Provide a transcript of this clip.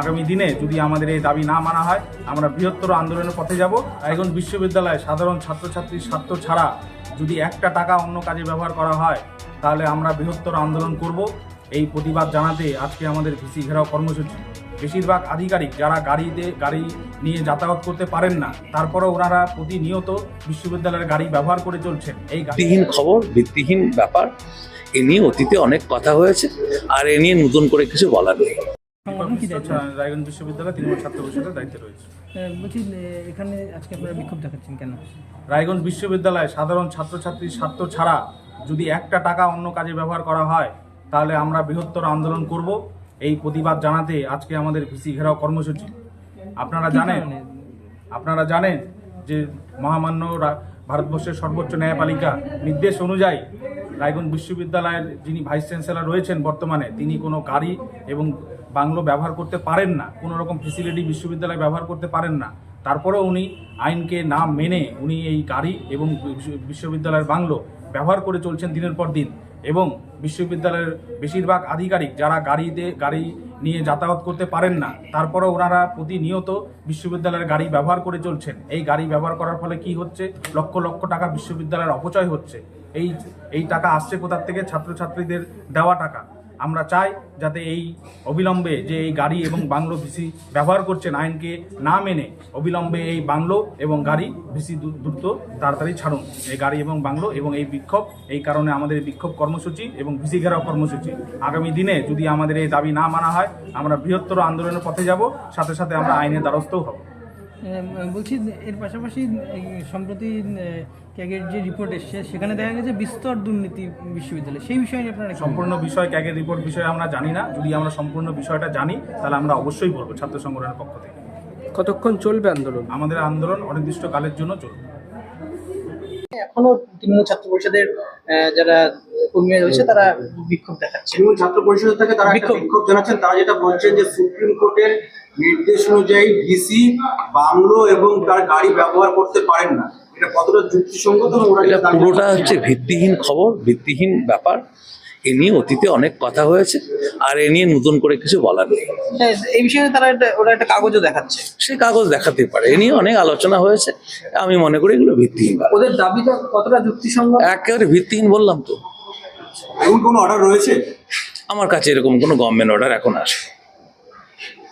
আগামী দিনে যদি আমাদের এই দাবি না মানা হয়, আমরা বৃহত্তর আন্দোলনের পথে যাব। রায়গঞ্জ বিশ্ববিদ্যালয়ে সাধারণ ছাত্রছাত্রীর স্বার্থ ছাড়া যদি একটা টাকা অন্য কাজে ব্যবহার করা হয়, তাহলে আমরা বৃহত্তর আন্দোলন করব। এই প্রতিবাদ জানাতে আজকে আমাদের ভিসি ঘেরাও কর্মসূচি। বেশিরভাগ আধিকারিক যারা গাড়িতে গাড়ি নিয়ে যাতায়াত করতে পারেন না, তারপরেও ওনারা প্রতিনিয়ত বিশ্ববিদ্যালয়ের গাড়ি ব্যবহার করে চলছেন। এই ভিত্তিহীন খবর, ভিত্তিহীন ব্যাপার। এ নিয়ে অতীতে অনেক কথা হয়েছে, আর এ নিয়ে নতুন করে কিছু বলার নেই। রায়গঞ্জ বিশ্ববিদ্যালয় তৃণমূল ছাত্র পরিষদের দায়িত্বে রয়েছে। বলছি এখানে আজকে আপনারা বিক্ষোভ দেখাচ্ছেন কেন? রায়গঞ্জ বিশ্ববিদ্যালয়ে সাধারণ ছাত্রছাত্রীর স্বার্থ ছাড়া যদি একটা টাকা অন্য কাজে ব্যবহার করা হয় তাহলে আমরা বৃহত্তর আন্দোলন করব। এই প্রতিবাদ জানাতে আজকে আমাদের ভিসি ঘেরাও কর্মসূচি। আপনারা জানেন আপনারা জানেন যে মহামান্য ভারতবর্ষের সর্বোচ্চ ন্যায়পালিকা নির্দেশ অনুযায়ী রায়গঞ্জ বিশ্ববিদ্যালয়ের যিনি ভাইস চ্যান্সেলর রয়েছেন বর্তমানে তিনি কোনো গাড়ি এবং বাংলো ব্যবহার করতে পারেন না, কোনো রকম ফেসিলিটি বিশ্ববিদ্যালয় ব্যবহার করতে পারেন না। তারপরেও উনি আইনকে না মেনে উনি এই গাড়ি এবং বিশ্ববিদ্যালয়ের বাংলো ব্যবহার করে চলছেন দিনের পর দিন। এবং বিশ্ববিদ্যালয়ের বেশিরভাগ আধিকারিক যারা গাড়িতে, গাড়ি নিয়ে যাতায়াত করতে পারেন না, তারপরেও ওনারা প্রতিনিয়ত বিশ্ববিদ্যালয়ের গাড়ি ব্যবহার করে চলছেন। এই গাড়ি ব্যবহার করার ফলে কি হচ্ছে? লক্ষ লক্ষ টাকা বিশ্ববিদ্যালয়ের অপচয় হচ্ছে। এই এই টাকা আসছে কোথার থেকে? ছাত্রছাত্রীদের দেওয়া টাকা। আমরা চাই যাতে এই অবিলম্বে যে এই গাড়ি এবং বাংলো ভিসি ব্যবহার করছেন আইনকে না মেনে অবিলম্বে এই বাংলো এবং গাড়ি ভিসি দ্রুত তাড়াতাড়ি ছাড়ুন। এই গাড়ি এবং বাংলো এবং এই বিক্ষোভ, এই কারণে আমাদের বিক্ষোভ কর্মসূচি এবং ভিসি ঘেরাও কর্মসূচি। আগামী দিনে যদি আমাদের এই দাবি না মানা হয়, আমরা বৃহত্তর আন্দোলনের পথে যাব, সাথে সাথে আমরা আইনের দ্বারস্থও হব। বলছি এর পাশাপাশি এই সম্প্রতি ক্যাগের যে রিপোর্ট এসছে সেখানে দেখা গেছে বিস্তর দুর্নীতি বিশ্ববিদ্যালয়ে। সেই বিষয়ে আপনারা সম্পূর্ণ বিষয় ক্যাগের রিপোর্ট বিষয়ে আমরা জানি না। যদি আমরা সম্পূর্ণ বিষয়টা জানি তাহলে আমরা অবশ্যই বলব ছাত্র সংগঠনের পক্ষ থেকে। কতক্ষণ চলবে আন্দোলন? আমাদের আন্দোলন অনির্দিষ্টকালের জন্য চলবে। এখনও তৃণমূল ছাত্র পরিষদের যারা কর্মীরা রয়েছে তারা বিক্ষোভ দেখাচ্ছে। তৃণমূল ছাত্র পরিষদ থেকে তারা বিক্ষোভ। বিক্ষোভ জানাচ্ছেন তারা যেটা বলছেন যে সুপ্রিম কোর্টের নির্দেশ অনুযায়ী ডিসি বাংলো এবং তার গাড়ি ব্যবহার করতে পারেন না। এটা কতটা যুক্তিসঙ্গত এবং এটা পুরোটা হচ্ছে ভিত্তিহীন খবর ভিত্তিহীন ব্যাপার। এ নিয়ে অতীতে অনেক কথা হয়েছে আর এ নিয়ে নতুন করে কিছু বলার নেই। হ্যাঁ, এই বিষয়ে তারা একটা ওরা একটা কাগজও দেখাচ্ছে। সে কাগজ দেখাতে পারে এ নিয়ে অনেক আলোচনা হয়েছে। আমি মনে করি এগুলো ভিত্তিহীন ওদের দাবিটা কতটা যুক্তিসঙ্গত? একেবারে ভিত্তিহীন বললাম তো। এমন কোনো অর্ডার রয়েছে? আমার কাছে এরকম কোনো গভর্নমেন্ট অর্ডার এখন আসে